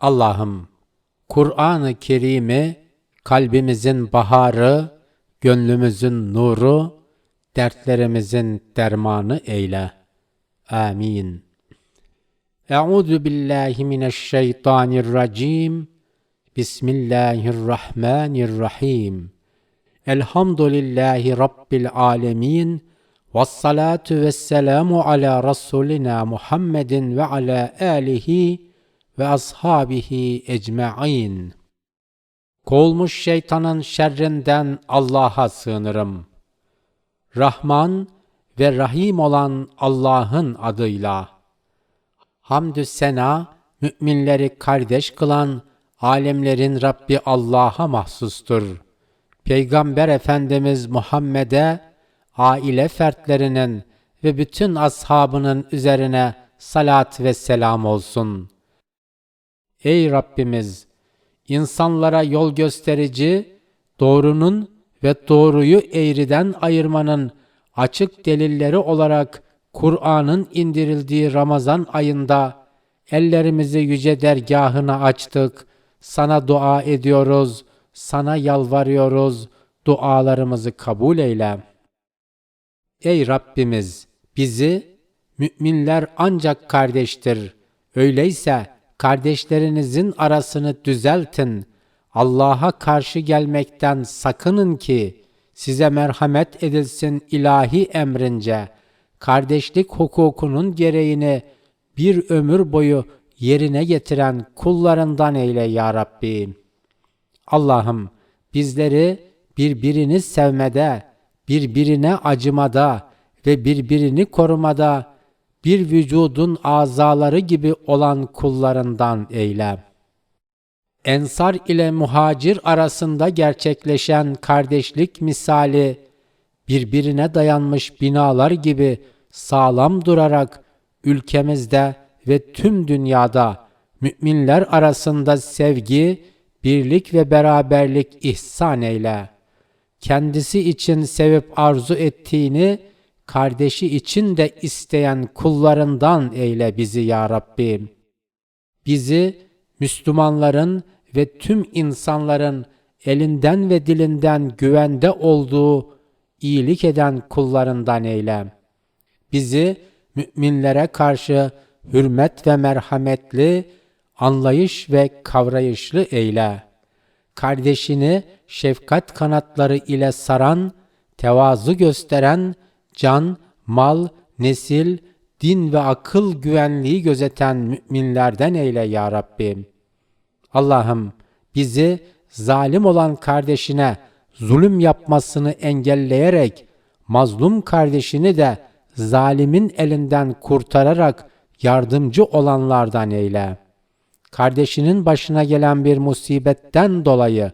Allah'ım Kur'an-ı Kerim'i kalbimizin baharı, gönlümüzün nuru, dertlerimizin dermanı eyle. Amin. Euzu billahi mineşşeytanirracim. Bismillahirrahmanirrahim. Elhamdülillahi Rabbil alemin. Vessalatu vesselamu ala Resulina Muhammedin ve ala alihi ve ashabihi ecma'in. Kovulmuş şeytanın şerrinden Allah'a sığınırım. Rahman ve Rahim olan Allah'ın adıyla. Hamdü sena, müminleri kardeş kılan alemlerin Rabbi Allah'a mahsustur. Peygamber Efendimiz Muhammed'e, aile fertlerinin ve bütün ashabının üzerine salat ve selam olsun. Ey Rabbimiz! insanlara yol gösterici, doğrunun ve doğruyu eğriden ayırmanın açık delilleri olarak Kur'an'ın indirildiği Ramazan ayında ellerimizi yüce dergahına açtık. Sana dua ediyoruz, sana yalvarıyoruz. Dualarımızı kabul eyle. Ey Rabbimiz, bizi müminler ancak kardeştir. Öyleyse kardeşlerinizin arasını düzeltin. Allah'a karşı gelmekten sakının ki size merhamet edilsin ilahi emrince. Kardeşlik hukukunun gereğini bir ömür boyu yerine getiren kullarından eyle ya Rabbi. Allah'ım bizleri birbirini sevmede, birbirine acımada ve birbirini korumada bir vücudun azaları gibi olan kullarından eyle. Ensar ile muhacir arasında gerçekleşen kardeşlik misali birbirine dayanmış binalar gibi sağlam durarak ülkemizde ve tüm dünyada müminler arasında sevgi, birlik ve beraberlik ihsan eyle. Kendisi için sevip arzu ettiğini kardeşi için de isteyen kullarından eyle bizi ya Rabbi. Bizi Müslümanların ve tüm insanların elinden ve dilinden güvende olduğu iyilik eden kullarından eyle. Bizi müminlere karşı hürmet ve merhametli, anlayış ve kavrayışlı eyle. Kardeşini şefkat kanatları ile saran, tevazu gösteren, can, mal, nesil, din ve akıl güvenliği gözeten müminlerden eyle ya Rabbi. Allah'ım bizi zalim olan kardeşine zulüm yapmasını engelleyerek mazlum kardeşini de zalimin elinden kurtararak yardımcı olanlardan eyle. Kardeşinin başına gelen bir musibetten dolayı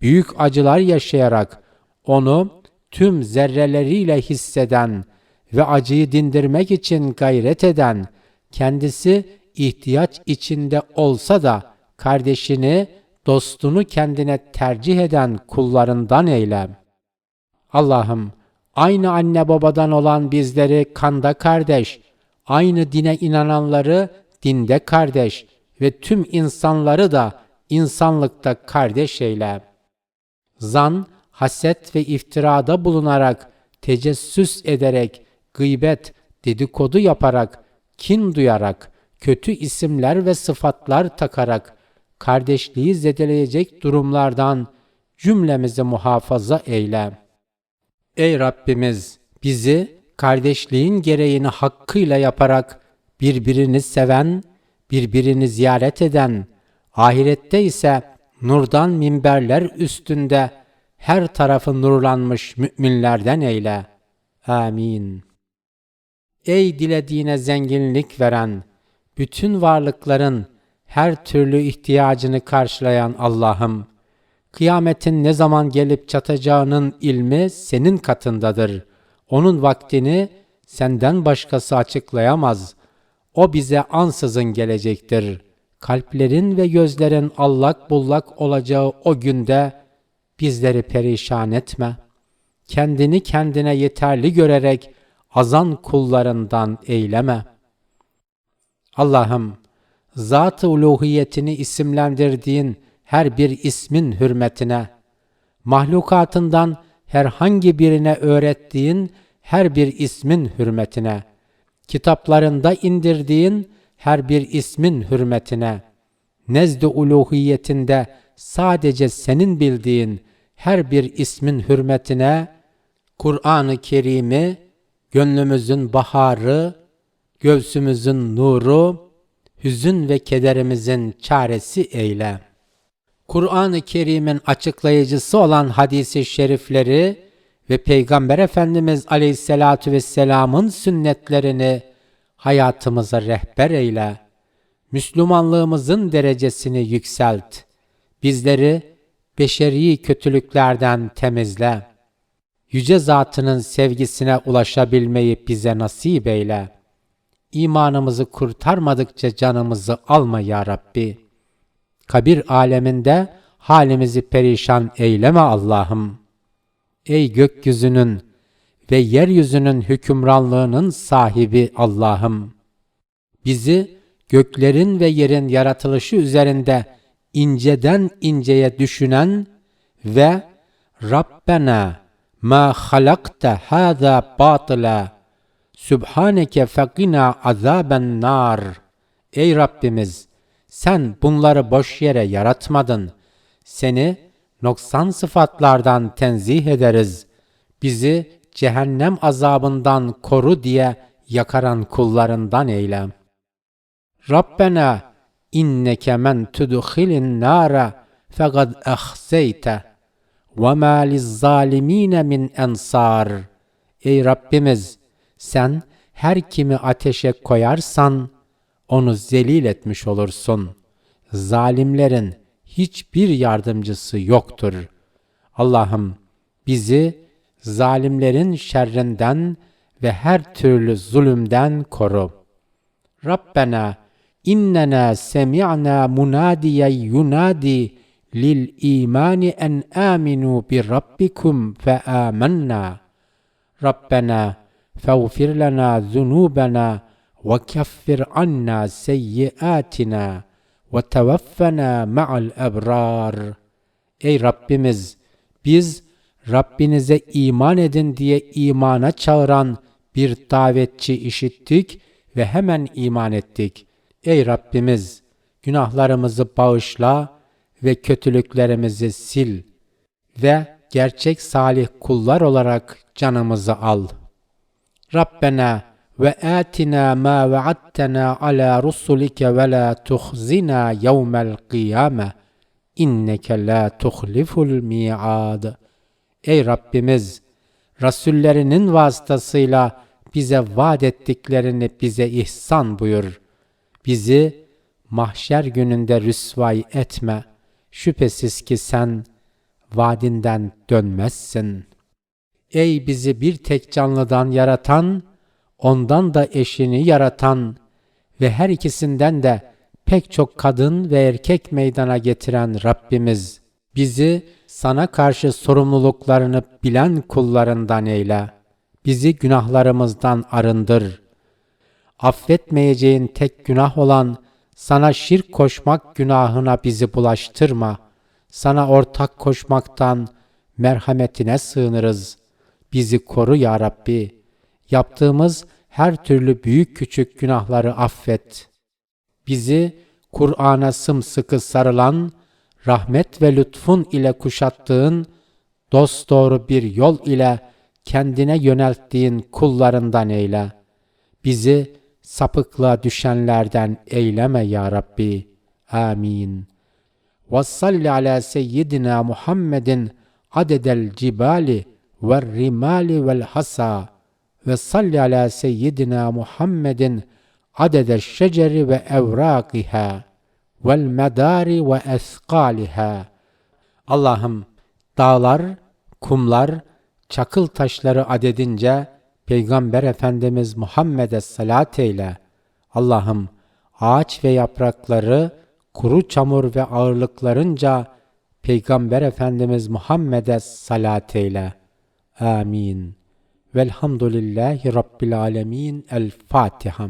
büyük acılar yaşayarak onu tüm zerreleriyle hisseden ve acıyı dindirmek için gayret eden, kendisi ihtiyaç içinde olsa da kardeşini, dostunu kendine tercih eden kullarından eyle. Allah'ım, aynı anne babadan olan bizleri kanda kardeş, aynı dine inananları dinde kardeş ve tüm insanları da insanlıkta kardeş eyle. Zan, haset ve iftirada bulunarak, tecessüs ederek, gıybet, dedikodu yaparak, kin duyarak, kötü isimler ve sıfatlar takarak, kardeşliği zedeleyecek durumlardan cümlemizi muhafaza eyle. Ey Rabbimiz! Bizi kardeşliğin gereğini hakkıyla yaparak birbirini seven, birbirini ziyaret eden, ahirette ise nurdan minberler üstünde her tarafı nurlanmış müminlerden eyle. Amin. Ey dilediğine zenginlik veren, bütün varlıkların her türlü ihtiyacını karşılayan Allah'ım, kıyametin ne zaman gelip çatacağının ilmi senin katındadır. Onun vaktini senden başkası açıklayamaz. O bize ansızın gelecektir. Kalplerin ve gözlerin allak bullak olacağı o günde bizleri perişan etme. Kendini kendine yeterli görerek azan kullarından eyleme. Allah'ım zat-ı uluhiyetini isimlendirdiğin her bir ismin hürmetine, mahlukatından herhangi birine öğrettiğin her bir ismin hürmetine, kitaplarında indirdiğin her bir ismin hürmetine, nezd-i uluhiyetinde sadece senin bildiğin her bir ismin hürmetine, Kur'an-ı Kerim'i gönlümüzün baharı, göğsümüzün nuru, hüzün ve kederimizin çaresi eyle. Kur'an-ı Kerim'in açıklayıcısı olan hadisi şerifleri ve Peygamber Efendimiz Aleyhisselatü Vesselam'ın sünnetlerini hayatımıza rehber eyle. Müslümanlığımızın derecesini yükselt. Bizleri beşeri kötülüklerden temizle. Yüce Zatının sevgisine ulaşabilmeyi bize nasip eyle. İmanımızı kurtarmadıkça canımızı alma ya Rabbi. Kabir aleminde halimizi perişan eyleme Allah'ım. Ey gökyüzünün ve yeryüzünün hükümranlığının sahibi Allah'ım. Bizi göklerin ve yerin yaratılışı üzerinde inceden inceye düşünen ve Rabbena ma halakta hâzâ batıla Sübhaneke fekina azaben nar. Ey Rabbimiz sen bunları boş yere yaratmadın. Seni noksan sıfatlardan tenzih ederiz. Bizi cehennem azabından koru diye yakaran kullarından eyle. Rabbena inneke men tudkhilin nara fekad ahzeyte ve ma lizzalimine min ensar. Ey Rabbimiz sen her kimi ateşe koyarsan onu zelil etmiş olursun. Zalimlerin hiçbir yardımcısı yoktur. Allah'ım bizi zalimlerin şerrinden ve her türlü zulümden koru. Rabbena innena semi'na munadiyen yunadi lil imani en aminu bi rabbikum fe amennâ. Rabbena fevfir lena zunubena ve keffir anna seyyiatina ve tevaffena ma'al ebrar. Ey Rabbimiz! Biz Rabbinize iman edin diye imana çağıran bir davetçi işittik ve hemen iman ettik. Ey Rabbimiz günahlarımızı bağışla ve kötülüklerimizi sil ve gerçek salih kullar olarak canımızı al. Rabbena ve atina ma vaadtena ala rusulike ve la tuhzina yevmel kıyame inneke la tuhliful mi'ad. Ey Rabbimiz! Rasullerinin vasıtasıyla bize vaat ettiklerini bize ihsan buyur. Bizi mahşer gününde rüsvay etme. Şüphesiz ki sen vaadinden dönmezsin. Ey bizi bir tek canlıdan yaratan, ondan da eşini yaratan ve her ikisinden de pek çok kadın ve erkek meydana getiren Rabbimiz, bizi sana karşı sorumluluklarını bilen kullarından eyle. Bizi günahlarımızdan arındır. Affetmeyeceğin tek günah olan sana şirk koşmak günahına bizi bulaştırma. Sana ortak koşmaktan merhametine sığınırız. Bizi koru ya Rabbi. Yaptığımız her türlü büyük küçük günahları affet. Bizi Kur'an'a sımsıkı sarılan, rahmet ve lütfun ile kuşattığın, dosdoğru bir yol ile kendine yönelttiğin kullarından eyle. Bizi sapıklığa düşenlerden eyleme ya Rabbi. Amin. Ve salli ala seyyidina Muhammedin adedel cibali ve rimali vel hasa ve salli ala seyyidina Muhammedin adede şeceri ve evrakiha vel medari ve eskaliha. Allah'ım dağlar, kumlar, çakıl taşları adedince Peygamber Efendimiz Muhammed'e salat eyle. Allah'ım ağaç ve yaprakları, kuru çamur ve ağırlıklarınca Peygamber Efendimiz Muhammed'e salat eyle. Amin. Velhamdülillahi Rabbil Alemin. El Fatiha.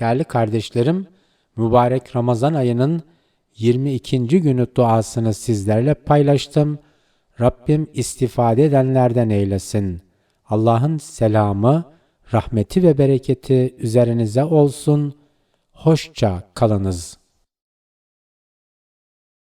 Değerli kardeşlerim, mübarek Ramazan ayının 22. günü duasını sizlerle paylaştım. Rabbim istifade edenlerden eylesin. Allah'ın selamı, rahmeti ve bereketi üzerinize olsun. Hoşça kalınız.